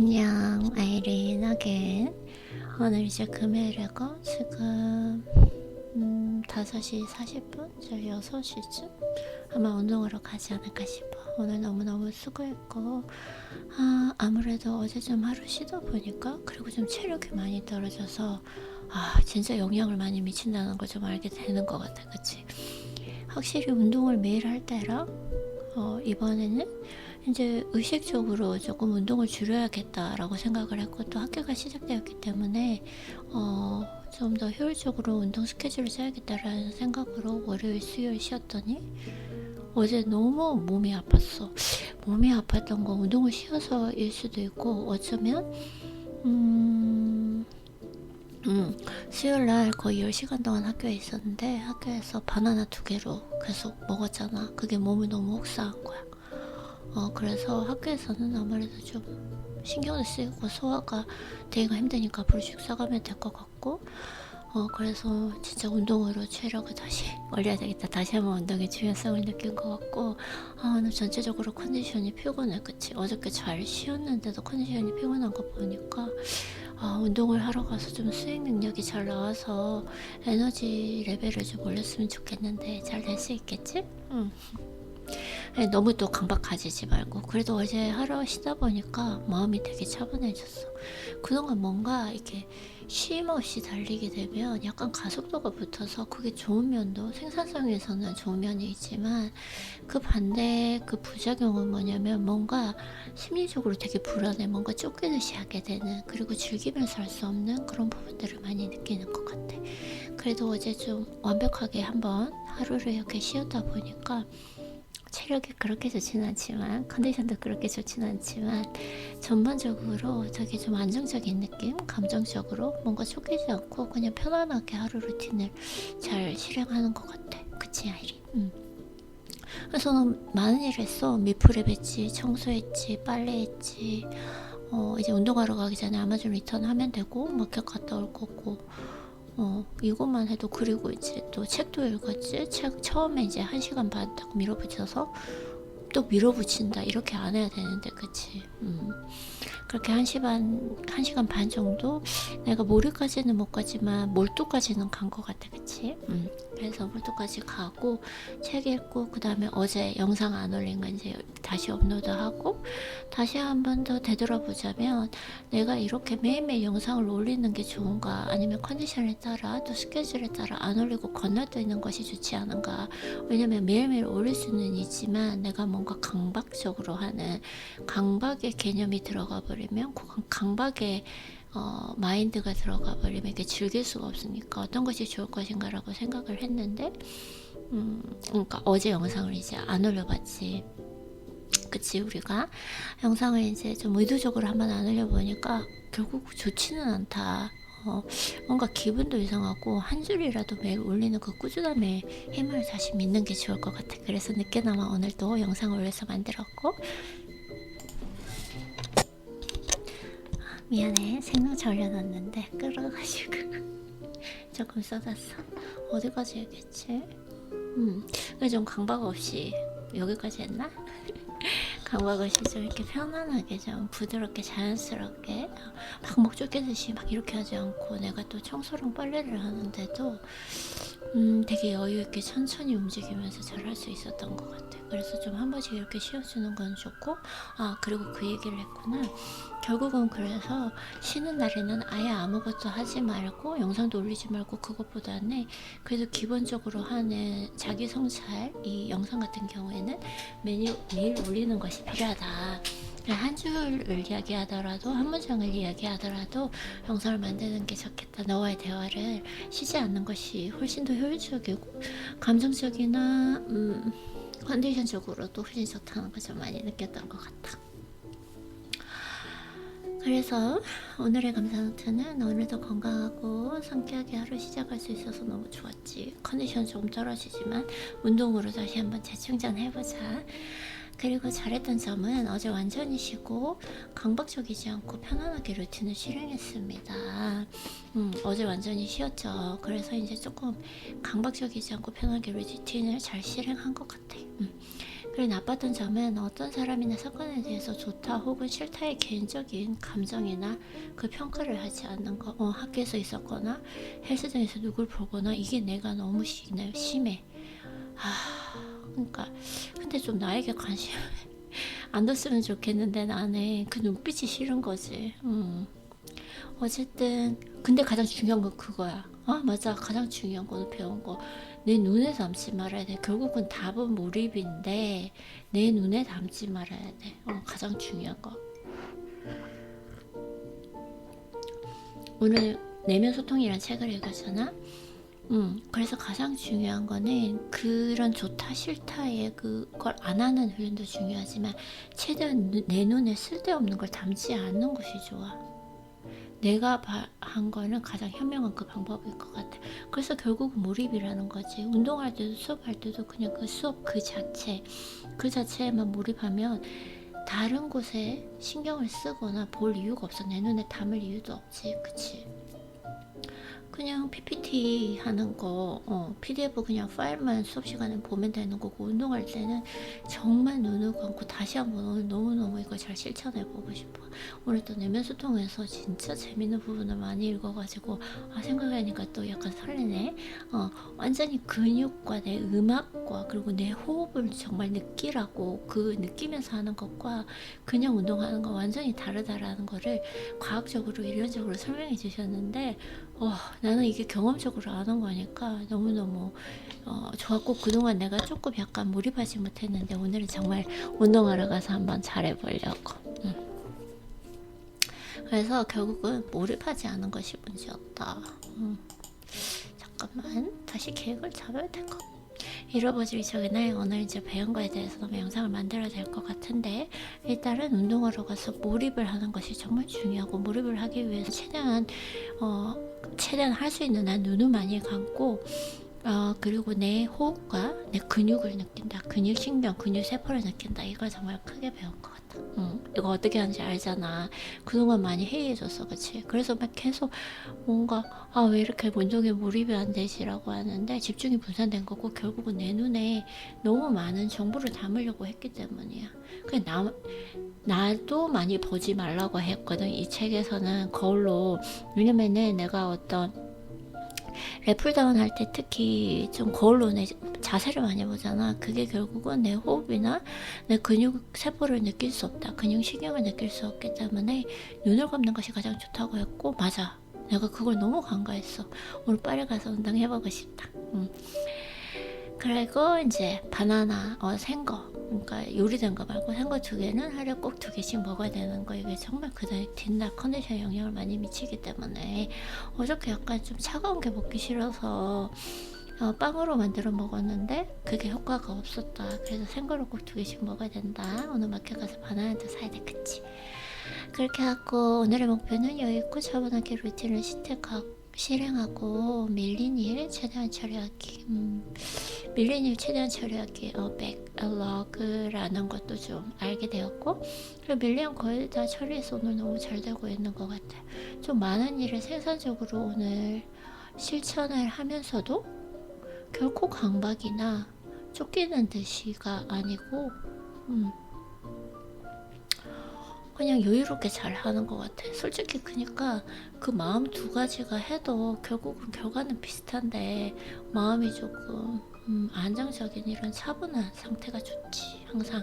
안녕 아이린 어겐 오늘 이제 금요일이고 지금 음, 5시 40분? 저희 6시쯤? 아마 운동하러 가지 않을까 싶어 오늘 너무너무 수고했고 아, 아무래도 어제 좀 하루 쉬다 보니까 그리고 좀 체력이 많이 떨어져서 아 진짜 영향을 많이 미친다는 걸 좀 알게 되는 것 같아 그치? 확실히 운동을 매일 할 때랑 어, 이번에는 이제 의식적으로 조금 운동을 줄여야겠다라고 생각을 했고 또 학교가 시작되었기 때문에 어, 좀 더 효율적으로 운동 스케줄을 짜야겠다라는 생각으로 월요일 수요일 쉬었더니 어제 너무 몸이 아팠어. 몸이 아팠던 거 운동을 쉬어서일 수도 있고 어쩌면 음, 음, 수요일 날 거의 10시간 동안 학교에 있었는데 학교에서 바나나 두 개로 계속 먹었잖아. 그게 몸을 너무 혹사한 거야 어, 그래서 학교에서는 아무래도 좀 신경을 쓰이고 소화가 되기가 힘드니까 앞으로 식사가면 될 것 같고 어, 그래서 진짜 운동으로 체력을 다시 올려야 되겠다. 다시 한번 운동의 중요성을 느낀 것 같고 아, 오늘 전체적으로 컨디션이 피곤해. 그치? 어저께 잘 쉬었는데도 컨디션이 피곤한 거 보니까 아, 운동을 하러 가서 좀 수행 능력이 잘 나와서 에너지 레벨을 좀 올렸으면 좋겠는데 잘 될 수 있겠지? 응. 아니, 너무 또 강박 가지지 말고. 그래도 어제 하루 쉬다 보니까 마음이 되게 차분해졌어. 그동안 뭔가 이렇게 쉼 없이 달리게 되면 약간 가속도가 붙어서 그게 좋은 면도 생산성에서는 좋은 면이 있지만 그 반대 그 부작용은 뭐냐면 뭔가 심리적으로 되게 불안해 뭔가 쫓기듯이 하게 되는 그리고 즐기면서 할 수 없는 그런 부분들을 많이 느끼는 것 같아. 그래도 어제 좀 완벽하게 한번 하루를 이렇게 쉬었다 보니까 체력이 그렇게 좋진 않지만 컨디션도 그렇게 좋진 않지만 전반적으로 되게 좀 안정적인 느낌? 감정적으로 뭔가 쫓기지 않고 그냥 편안하게 하루 루틴을 잘 실행하는 것 같아. 그치 아이린? 응. 그래서 는 많은 일을 했어. 미프랩 했지 청소했지 빨래했지. 어, 이제 운동하러 가기 전에 아마존 리턴 하면 되고 마켓 갔다 올 거고 어, 이것만 해도 그리고 이제 또 책도 읽었지. 책 처음에 이제 한 시간 반 딱 밀어붙여서 또 밀어붙인다 이렇게 안 해야 되는데 그치 음. 그렇게 한 시간 한 시간 반 정도 내가 몰입까지는 못 가지만 몰두까지는 간 것 같아 그치 음. 그래서 몰두까지 가고 책 읽고 그 다음에 어제 영상 안 올린 거 이제 다시 업로드하고 다시 한 번 더 되돌아보자면 내가 이렇게 매일매일 영상을 올리는 게 좋은가 아니면 컨디션에 따라 또 스케줄에 따라 안 올리고 건너뛰는 것이 좋지 않은가. 왜냐면 매일매일 올릴 수는 있지만 내가 뭔가 강박적으로 하는 강박의 개념이 들어가 버리면 그 강박의 어, 마인드가 들어가 버리면 이게 즐길 수가 없으니까 어떤 것이 좋을 것인가라고 생각을 했는데 음, 그러니까 어제 영상을 이제 안 올려봤지 그치 우리가 영상을 이제 좀 의도적으로 한번 안 올려보니까 결국 좋지는 않다 어, 뭔가 기분도 이상하고 한 줄이라도 매일 올리는 그 꾸준함의 힘을 다시 믿는 게 좋을 것 같아. 그래서 늦게나마 오늘도 영상을 올려서 만들었고 미안해 생명차 올려놨는데 끓어가지고 조금 쏟았어. 어디까지 했겠지? 음, 좀 강박 없이 여기까지 했나? 강박 없이 좀 이렇게 편안하게 좀 부드럽게 자연스럽게 막 목적이듯이 막 이렇게 하지 않고 내가 또 청소랑 빨래를 하는데도 음 되게 여유 있게 천천히 움직이면서 잘 할 수 있었던 것 같아. 그래서 좀 한 번씩 이렇게 쉬어주는 건 좋고 아 그리고 그 얘기를 했구나. 결국은 그래서 쉬는 날에는 아예 아무것도 하지 말고 영상도 올리지 말고 그것보다는 그래도 기본적으로 하는 자기 성찰 이 영상 같은 경우에는 매일, 매일 올리는 것이 필요하다. 한 줄을 이야기하더라도 한 문장을 이야기하더라도 영상을 만드는 게 좋겠다. 너와의 대화를 쉬지 않는 것이 훨씬 더 효율적이고 감정적이나 음, 컨디션적으로도 훨씬 좋다는 걸좀 많이 느꼈던 것 같아. 그래서 오늘의 감사 노트는 오늘도 건강하고 상쾌하게 하루 시작할 수 있어서 너무 좋았지. 컨디션 좀 떨어지지만 운동으로 다시 한번 재충전해보자. 그리고 잘했던 점은 어제 완전히 쉬고 강박적이지 않고 편안하게 루틴을 실행했습니다. 음, 어제 완전히 쉬었죠. 그래서 이제 조금 강박적이지 않고 편하게 루틴을 잘 실행한 것 같아. 음. 그리고 나빴던 점은 어떤 사람이나 사건에 대해서 좋다 혹은 싫다의 개인적인 감정이나 그 평가를 하지 않는 거. 어, 학교에서 있었거나 헬스장에서 누굴 보거나 이게 내가 너무 시, 심해. 아, 그러니까 근데 좀 나에게 관심 안 뒀으면 좋겠는데 나는 그 눈빛이 싫은 거지. 음. 어쨌든 근데 가장 중요한 건 그거야. 아 맞아. 가장 중요한 거는 배운 거. 내 눈에 담지 말아야 돼. 결국은 답은 몰입인데 내 눈에 담지 말아야 돼. 어, 가장 중요한 거. 오늘 내면 소통이란 책을 읽었잖아? 음, 그래서 가장 중요한 거는 그런 좋다 싫다의 그걸 안 하는 훈련도 중요하지만 최대한 누- 내 눈에 쓸데없는 걸 담지 않는 것이 좋아. 내가 바- 한 거는 가장 현명한 그 방법일 것 같아. 그래서 결국 몰입이라는 거지. 운동할 때도 수업할 때도 그냥 그 수업 그 자체, 그 자체에만 몰입하면 다른 곳에 신경을 쓰거나 볼 이유가 없어. 내 눈에 담을 이유도 없지. 그치? 그냥 PPT 하는 거, 어, PDF 그냥 파일만 수업 시간에 보면 되는 거고, 운동할 때는 정말 눈을 감고 다시 한번 오늘 너무너무 이걸 잘 실천해 보고 싶어. 오늘 또 내면 소통에서 진짜 재밌는 부분을 많이 읽어가지고, 아, 생각하니까 또 약간 설레네. 어, 완전히 근육과 내 음악과 그리고 내 호흡을 정말 느끼라고 그 느끼면서 하는 것과 그냥 운동하는 거 완전히 다르다라는 거를 과학적으로 이론적으로 설명해 주셨는데, 어, 나는 이게 경험적으로 아는 거니까 너무너무 어, 좋았고 그동안 내가 조금 약간 몰입하지 못했는데 오늘은 정말 운동하러 가서 한번 잘해보려고 응. 그래서 결국은 몰입하지 않은 것이 문제였다 응. 잠깐만 다시 계획을 잡아야 될 것 같아 잃어버리기 전에 오늘 이제 배운 거에 대해서 너무 영상을 만들어야 될 것 같은데 일단은 운동하러 가서 몰입을 하는 것이 정말 중요하고 몰입을 하기 위해서 최대한 어, 최대한 할 수 있는 한 눈을 많이 감고 어, 그리고 내 호흡과 내 근육을 느낀다. 근육 신경, 근육 세포를 느낀다. 이걸 정말 크게 배운 것 같아. 응. 이거 어떻게 하는지 알잖아. 그동안 많이 해이해졌어, 그치? 그래서 막 계속 뭔가, 아, 왜 이렇게 운동에 몰입이 안 되지라고 하는데 집중이 분산된 거고 결국은 내 눈에 너무 많은 정보를 담으려고 했기 때문이야. 그 나, 나도 많이 보지 말라고 했거든. 이 책에서는 거울로. 왜냐면은 내가 어떤 랩풀다운 할 때 특히 좀 거울로 내 자세를 많이 보잖아. 그게 결국은 내 호흡이나 내 근육 세포를 느낄 수 없다. 근육 신경을 느낄 수 없기 때문에 눈을 감는 것이 가장 좋다고 했고 맞아. 내가 그걸 너무 간과했어. 오늘 빨리 가서 운동해보고 싶다. 응. 그리고 이제 바나나 어, 생거 그러니까 요리된 거 말고 생거 두 개는 하루에 꼭 두 개씩 먹어야 되는 거 이게 정말 그날 뒷날 컨디션에 영향을 많이 미치기 때문에. 어저께 약간 좀 차가운 게 먹기 싫어서 어, 빵으로 만들어 먹었는데 그게 효과가 없었다. 그래서 생거를 꼭 두 개씩 먹어야 된다. 오늘 마켓 가서 바나나도 사야 돼. 그치? 그렇게 하고 오늘의 목표는 여기있고 차분하게 루틴을 시작하고 실행하고 밀린 일 최대한 처리하기 음, 밀린 일 최대한 처리하기 어, 백로그라는 것도 좀 알게 되었고 밀린 거의 다 처리해서 오늘 너무 잘 되고 있는 것 같아 좀 많은 일을 생산적으로 오늘 실천을 하면서도 결코 강박이나 쫓기는 듯이가 아니고 음, 그냥 여유롭게 잘 하는 것 같아. 솔직히 그니까 그 마음 두 가지가 해도 결국은 결과는 비슷한데 마음이 조금 음, 안정적인 이런 차분한 상태가 좋지. 항상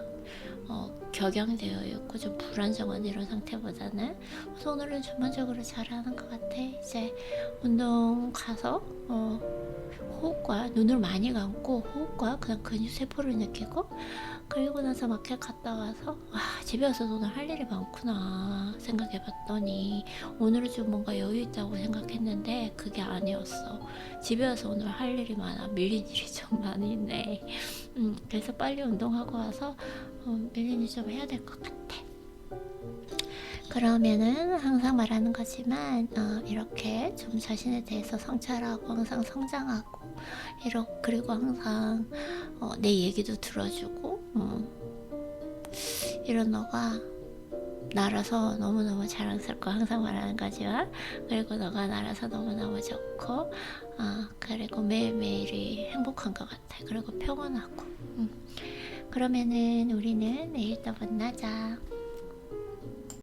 어, 격양되어 있고 좀 불안정한 이런 상태보다는 그래서 오늘은 전반적으로 잘하는 것 같아. 이제 운동 가서 어, 호흡과 눈을 많이 감고 호흡과 그냥 근육 세포를 느끼고 그리고 나서 마켓 갔다 와서 와 집에 와서 오늘 할 일이 많구나 생각해 봤더니 오늘은 좀 뭔가 여유 있다고 생각했는데 그게 아니었어. 집에 와서 오늘 할 일이 많아. 밀린 일이 좀 많이 있네. 음, 그래서 빨리 운동하고 와서 어, 일좀 해야 될 것 같아. 그러면은 항상 말하는 거지만 어, 이렇게 좀 자신에 대해서 성찰하고 항상 성장하고 이러 그리고 항상 어, 내 얘기도 들어주고 어, 이런 너가 나라서 너무너무 자랑스럽고 항상 말하는 거지만 그리고 너가 나라서 너무너무 좋고 어, 그리고 매일매일이 행복한 것 같아. 그리고 평온하고. 음. 그러면은 우리는 내일 또 만나자.